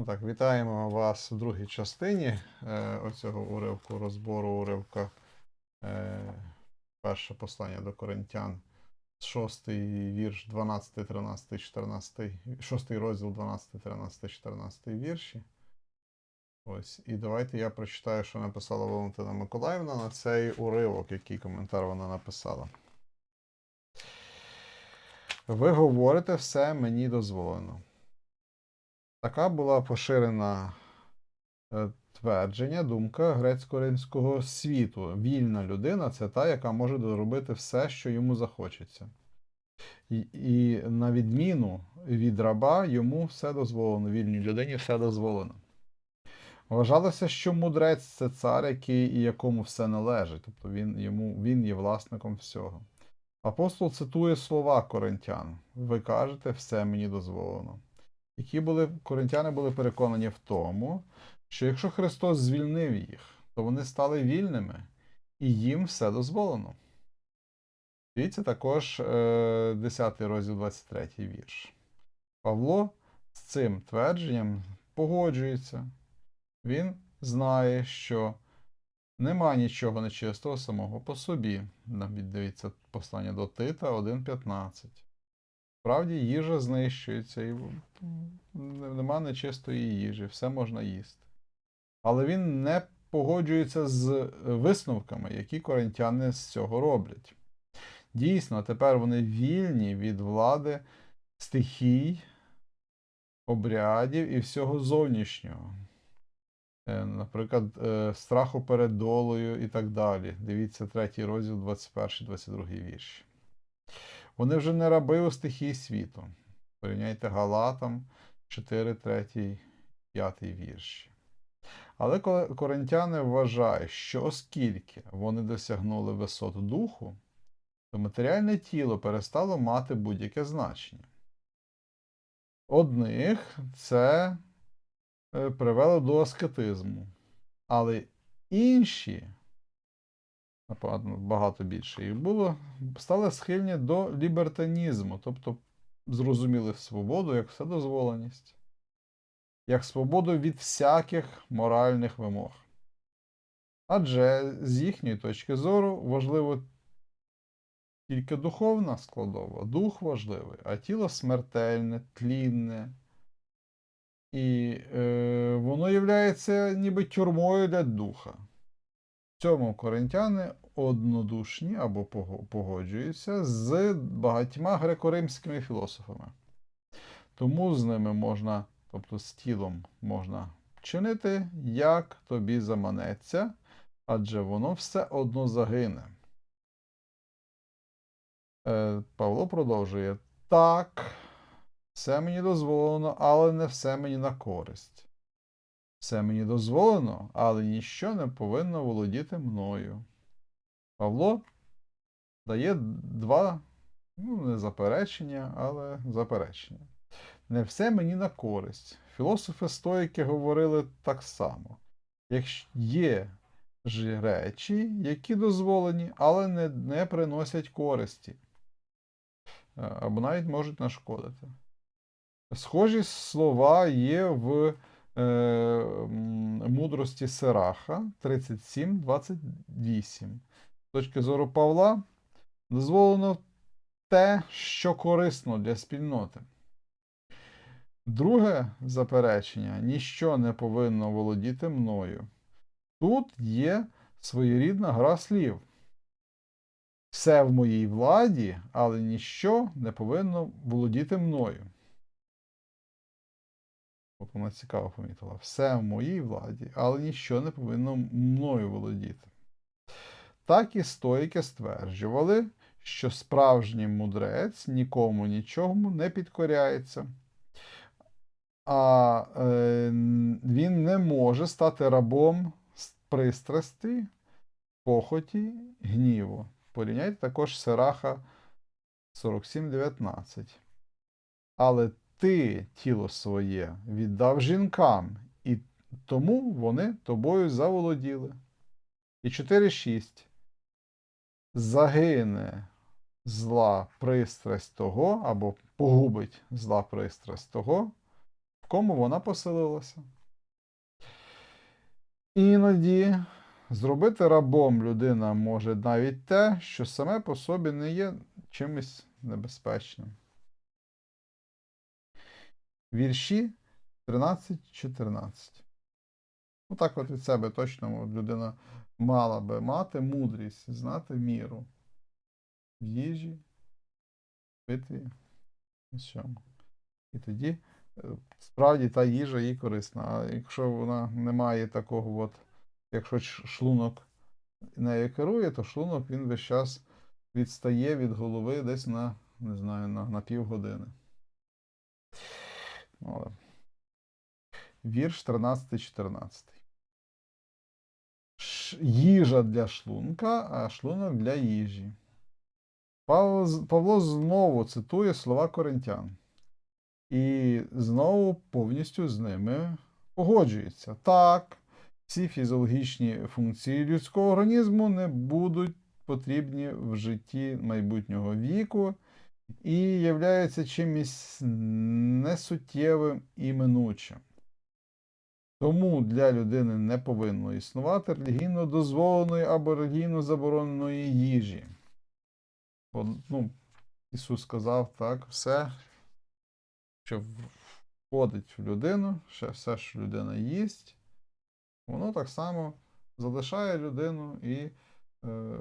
Ну так, вітаємо вас в другій частині е, оцього уривку, розбору уривка. Е, перше послання до Коринтян, 6 вірш, 12, 13, 14, 6 розділ, 12, 13, 14 вірші. Ось, і давайте я прочитаю, що написала Валентина Миколаївна на цей уривок, який коментар вона написала. Ви говорите все мені дозволено. Така була поширена е, твердження, думка грецько-римського світу. Вільна людина це та, яка може доробити все, що йому захочеться. І, і на відміну від раба, йому все дозволено, вільній людині все дозволено. Вважалося, що мудрець це цар, який і якому все належить, тобто він, йому, він є власником всього. Апостол цитує слова коринтян: Ви кажете, все мені дозволено які були коринтяни були переконані в тому, що якщо Христос звільнив їх, то вони стали вільними і їм все дозволено. Дивіться також е, 10 розділ 23 вірш. Павло з цим твердженням погоджується. Він знає, що нема нічого нечистого самого по собі. Дивіться послання до Тита 1.15. Справді їжа знищується, і нема нечистої їжі, все можна їсти. Але він не погоджується з висновками, які коринтяни з цього роблять. Дійсно, тепер вони вільні від влади стихій, обрядів і всього зовнішнього. Е, Наприклад, е, страху перед долею і так далі. Дивіться третій розділ, 21-22 вірші. Вони вже не раби у стихії світу. Порівняйте Галатам 4, 3, 5 вірші. Але коринтяни вважають, що оскільки вони досягнули висот духу, то матеріальне тіло перестало мати будь-яке значення. Одних це е, привело до аскетизму, але інші напевно, багато більше їх було, стали схильні до лібертанізму, тобто зрозуміли свободу як вседозволеність, як свободу від всяких моральних вимог. Адже з їхньої точки зору важливо тільки духовна складова, дух важливий, а тіло смертельне, тлінне. І е, воно є ніби тюрмою для духа. В цьому коринтяни однодушні або погоджуються з багатьма греко-римськими філософами. Тому з ними можна, тобто з тілом можна чинити, як тобі заманеться, адже воно все одно загине. Е, Павло продовжує. Так, все мені дозволено, але не все мені на користь. Все мені дозволено, але ніщо не повинно володіти мною. Павло дає два, ну, не заперечення, але заперечення. Не все мені на користь. Філософи стоїки говорили так само. Якщо є ж речі, які дозволені, але не, не приносять користі, е, або навіть можуть нашкодити. Схожі слова є в е, мудрості Сераха 37.28. З точки зору Павла, дозволено те, що корисно для спільноти. Друге заперечення ніщо не повинно володіти мною. Тут є своєрідна гра слів. Все в моїй владі, але ніщо не повинно володіти мною. От вона цікаво помітила. Все в моїй владі, але ніщо не повинно мною володіти. Так і стоїки стверджували, що справжній мудрець нікому нічому не підкоряється, а е, він не може стати рабом пристрасті, похоті, гніву. Порівняйте також Сераха 47.19. Але ти тіло своє віддав жінкам, і тому вони тобою заволоділи. І 4.6 загине зла пристрасть того, або погубить зла пристрасть того, в кому вона поселилася. Іноді зробити рабом людина може навіть те, що саме по собі не є чимось небезпечним. Вірші 13-14. Ну так от від себе точно людина мала би мати мудрість, знати міру в їжі, в питві, і тоді е, справді та їжа їй корисна. А якщо вона не має такого, от, якщо шлунок нею керує, то шлунок він весь час відстає від голови десь на, не знаю, на, на півгодини. Вірш 13-14. Їжа для шлунка, а шлунок для їжі. Павло знову цитує слова коринтян. І знову повністю з ними погоджується. Так, всі фізіологічні функції людського організму не будуть потрібні в житті майбутнього віку і являються чимось несуттєвим і минучим. Тому для людини не повинно існувати релігійно дозволеної або релігійно забороненої їжі. Бо, ну, Ісус сказав так, все, що входить в людину, все, що людина їсть, воно так само залишає людину і е,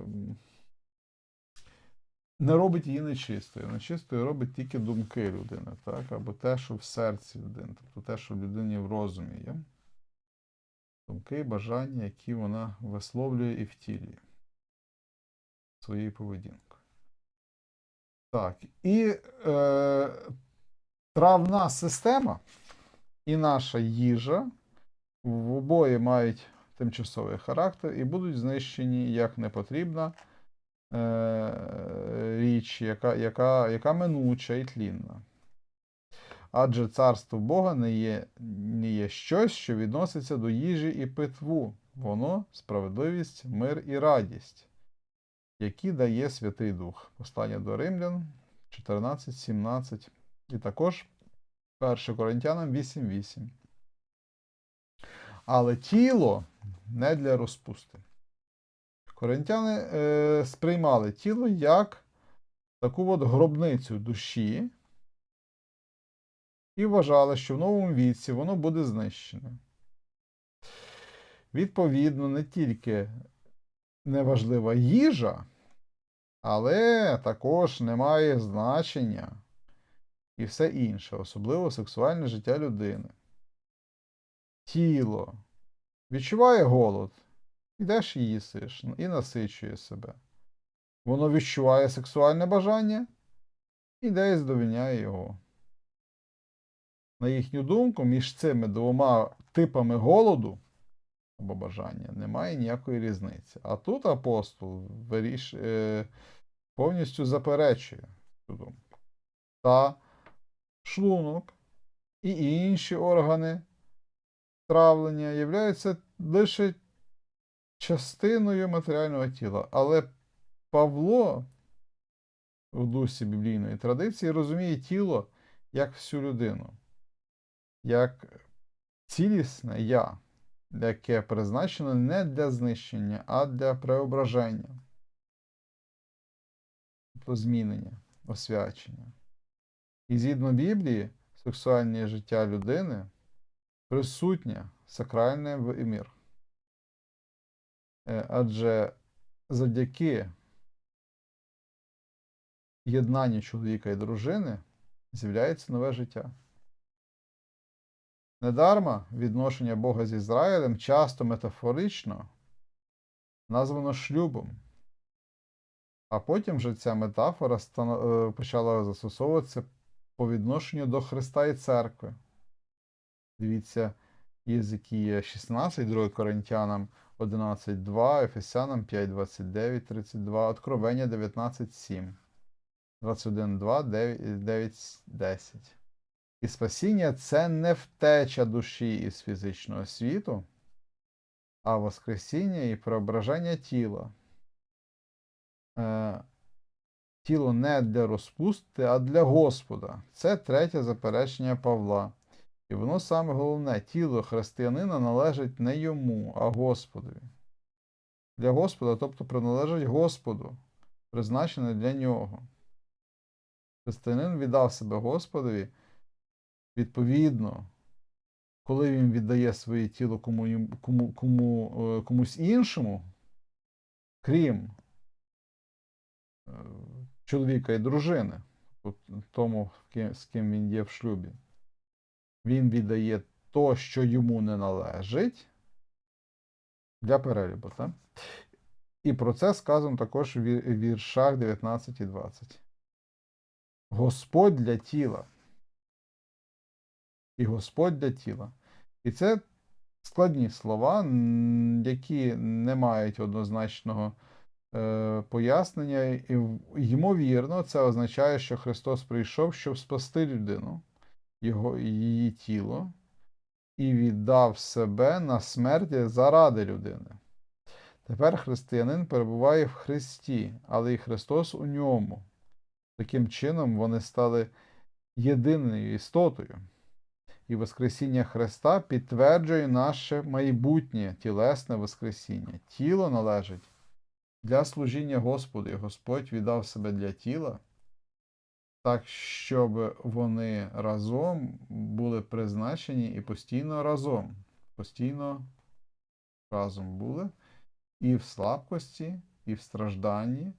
не робить її нечистою. Нечистою робить тільки думки людини, так? або те, що в серці людини, тобто те, що в людині в розумі є. Думки, бажання, які вона висловлює і втілює своєю поведінкою. Так, і е, травна система і наша їжа в обоє мають тимчасовий характер і будуть знищені як непотрібна е, річ, яка, яка, яка минуча і тлінна. Адже царство Бога не є, не є щось, що відноситься до їжі і питву. Воно справедливість, мир і радість, які дає Святий Дух. Послання до Римлян 14.17 і також 1 Коринтянам 8.8. Але тіло не для розпусти. Коринтяни е, сприймали тіло як таку от гробницю душі і вважали, що в новому віці воно буде знищене. Відповідно, не тільки неважлива їжа, але також не має значення і все інше, особливо сексуальне життя людини. Тіло відчуває голод, ідеш і їсиш і насичує себе. Воно відчуває сексуальне бажання, і здовільняє його. На їхню думку, між цими двома типами голоду або бажання немає ніякої різниці. А тут апостол виріш... е... повністю заперечує цю думку. Та шлунок і інші органи травлення являються лише частиною матеріального тіла. Але Павло в дусі біблійної традиції розуміє тіло як всю людину, як цілісне я, яке призначено не для знищення, а для преображення, тобто змінення, освячення. І згідно Біблії, сексуальне життя людини присутнє сакральне в емір. Е, Адже завдяки єднанню чоловіка і дружини з'являється нове життя. Недарма відношення Бога з Ізраїлем часто метафорично названо шлюбом. А потім вже ця метафора е, почала застосовуватися по відношенню до Христа і церкви. Дивіться, Єзикія 16, 2 Коринтянам 11.2, Ефесянам 5.29, 32, Откровення 19.7, 21.2, 9, 9, 10. І спасіння це не втеча душі із фізичного світу, а воскресіння і преображення тіла. Е, тіло не для розпусти, а для Господа. Це третє заперечення Павла. І воно саме головне, тіло християнина належить не йому, а Господові. Для Господа, тобто приналежить Господу, призначене для нього. Християнин віддав себе Господові, відповідно, коли він віддає своє тіло кому, кому, кому, е, комусь іншому, крім е, чоловіка і дружини, тому, з ким він є в шлюбі, він віддає то, що йому не належить, для перелюбу. Так? І про це сказано також в віршах 19 і 20. Господь для тіла. І Господь для тіла. І це складні слова, які не мають однозначного е, пояснення. І, ймовірно, це означає, що Христос прийшов, щоб спасти людину, його, її тіло, і віддав себе на смерть заради людини. Тепер християнин перебуває в Христі, але і Христос у ньому. Таким чином вони стали єдиною істотою. І Воскресіння Христа підтверджує наше майбутнє тілесне Воскресіння. Тіло належить для служіння Господу, і Господь віддав себе для тіла, так, щоб вони разом були призначені і постійно разом. Постійно разом були і в слабкості, і в стражданні,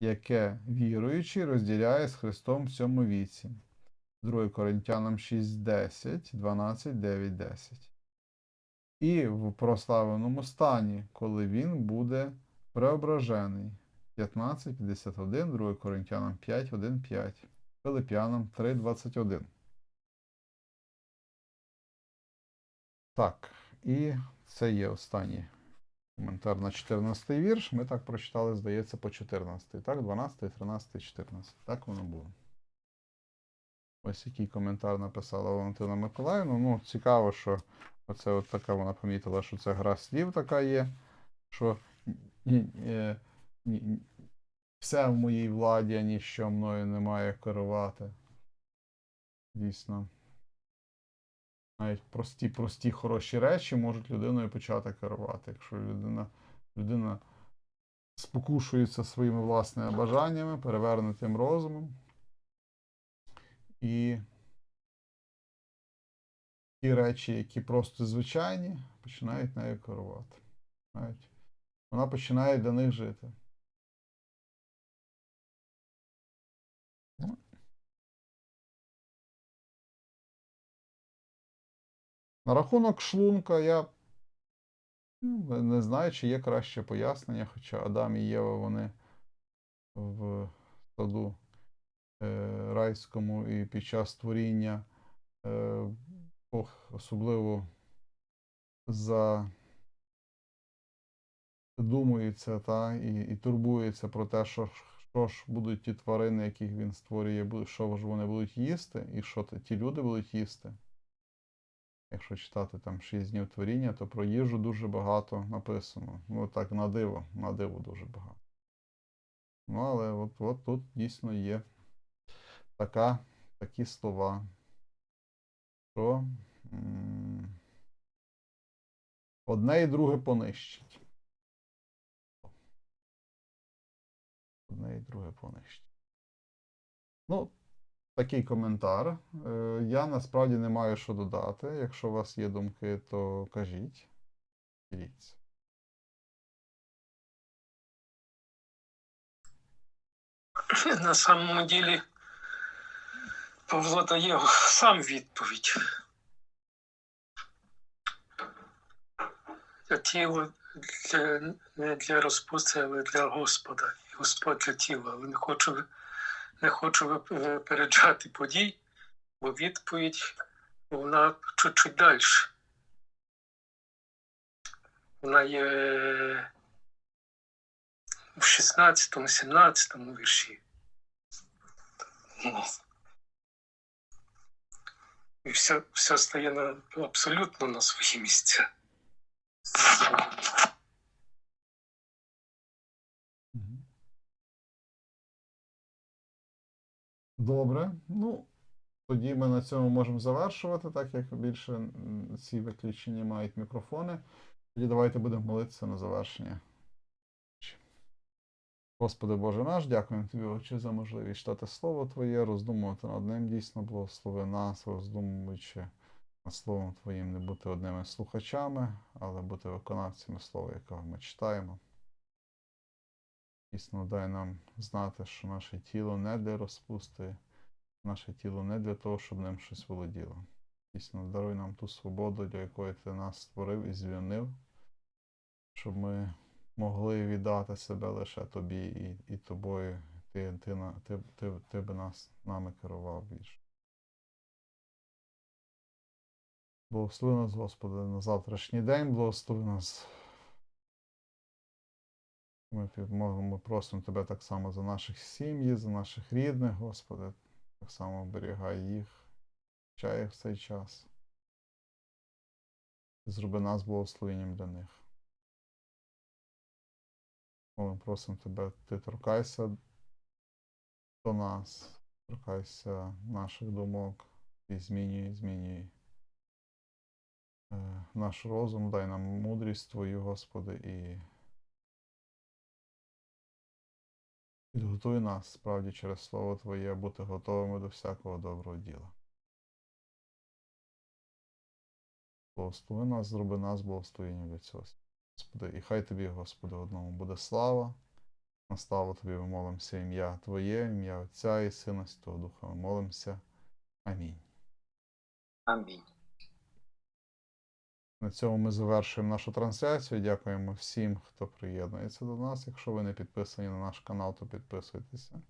яке віруючий розділяє з Христом в цьому віці. 2 Коринтянам 6, 10, 12, 9, 10. І в прославленому стані, коли він буде преображений. 15, 51, 2 Коринтянам 5, 1, 5, Филип'янам 3, 21. Так, і це є останній коментар на 14 вірш. Ми так прочитали, здається, по 14. Так, 12, 13, 14. Так воно було. Ось який коментар написала Валентина Миколаївна. Ну, цікаво, що оце от така вона помітила, що це гра слів така є, що ні, е, ні, ні, все в моїй владі, ніщо мною не має керувати. Дійсно. Навіть прості, прості хороші речі можуть людиною почати керувати. Якщо людина, людина спокушується своїми власними бажаннями, перевернутим розумом. І ті речі, які просто звичайні, починають нею керувати. Навіть вона починає для них жити. На рахунок шлунка я ну, не знаю, чи є краще пояснення, хоча Адам і Єва вони в саду райському і під час творіння, е, Бог особливо за думається та, і, і турбується про те, що, що ж будуть ті тварини, яких він створює, що ж вони будуть їсти, і що ті люди будуть їсти. Якщо читати там 6 днів творіння, то про їжу дуже багато написано. Ну так, на диво, на диво дуже багато. Ну, але от, от тут дійсно є така, такі слова, що одне і друге понищить. Одне і друге понищить. Ну, такий коментар. Е, Я насправді не маю що додати. Якщо у вас є думки, то кажіть. Діліться. На самому ділі Павло дає сам відповідь. Для тіло для, не для розпусти, але для Господа. І Господь для тіла. Але не хочу, не хочу випереджати подій, бо відповідь вона чуть-чуть далі. Вона є в 16-17 вірші. І все, все стає на, абсолютно на свої місця. Добре. Ну, тоді ми на цьому можемо завершувати, так як більше ці виключення мають мікрофони. Тоді давайте будемо молитися на завершення. Господи Боже наш, дякуємо Тобі, Отче, за можливість читати Слово Твоє, роздумувати над ним дійсно, благослови нас, роздумуючи над Словом Твоїм, не бути одними слухачами, але бути виконавцями слова, якого ми читаємо. Дійсно, дай нам знати, що наше тіло не для розпусти, наше тіло не для того, щоб ним щось володіло. Дійсно, даруй нам ту свободу, для якої ти нас створив і звільнив, щоб ми могли віддати себе лише тобі і, і тобою. Ти, ти, ти, ти, ти би нас нами керував більше. Благослови нас, Господи, на завтрашній день, благослови нас. Ми, ми просимо Тебе так само за наших сім'ї, за наших рідних, Господи. Так само оберігай їх, вчай їх в цей час. Зроби нас благословенням для них. Ми просимо тебе, ти торкайся до нас, торкайся наших думок і змінюй, змінюй е, наш розум, дай нам мудрість Твою, Господи, і підготуй нас справді через Слово Твоє бути готовими до всякого доброго діла. Благослови нас, зроби нас благословенням від цього. Господи, і хай тобі, Господи, одному буде слава. На славу тобі ми молимося ім'я Твоє, ім'я Отця і Сина Святого Духа. Ми молимося. Амінь. Амінь. На цьому ми завершуємо нашу трансляцію. Дякуємо всім, хто приєднується до нас. Якщо ви не підписані на наш канал, то підписуйтеся.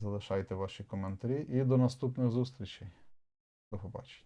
Залишайте ваші коментарі і до наступних зустрічей. До побачення.